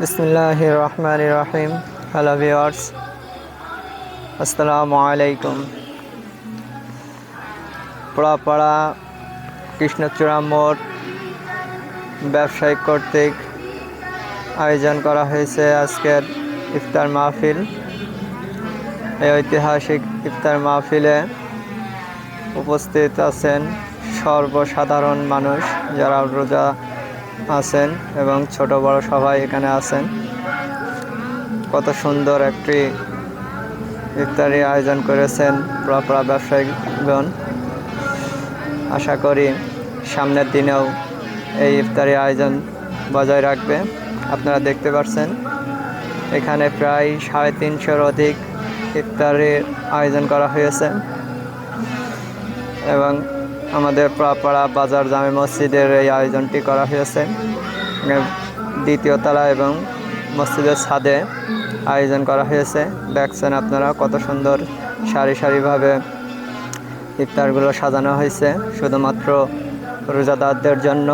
বিসমিল্লাহ রহমান রহিম hello viewers আসসালামু আলাইকুম পোড়াপাড়া কৃষ্ণচূড়া মোড় ব্যবসায়িক কর্তৃক আয়োজন করা হয়েছে আজকের ইফতার মাহফিল। এই ঐতিহাসিক ইফতার মাহফিলে উপস্থিত আছেন সর্বসাধারণ মানুষ যারা রোজা আছেন এবং ছোট বড় সবাই এখানে আছেন। কত সুন্দর একটি ইফতারি আয়োজন করেছেন প্রপরা ব্যবসায়িকগণ আশা করি সামনের দিনেও এই ইফতারি আয়োজন বজায় রাখবে। আপনারা দেখতে পাচ্ছেন, এখানে প্রায় সাড়ে তিনশোর অধিক ইফতারির আয়োজন করা হয়েছে। এবং আমাদের পাড়া বাজার জামে মসজিদের এই আয়োজনটি করা হয়েছে। দ্বিতীয় তলা এবং মসজিদের ছাদে আয়োজন করা হয়েছে। দেখছেন আপনারা কত সুন্দর সারি সারিভাবে ইফতারগুলো সাজানো হয়েছে। শুধুমাত্র রোজাদারদের জন্য।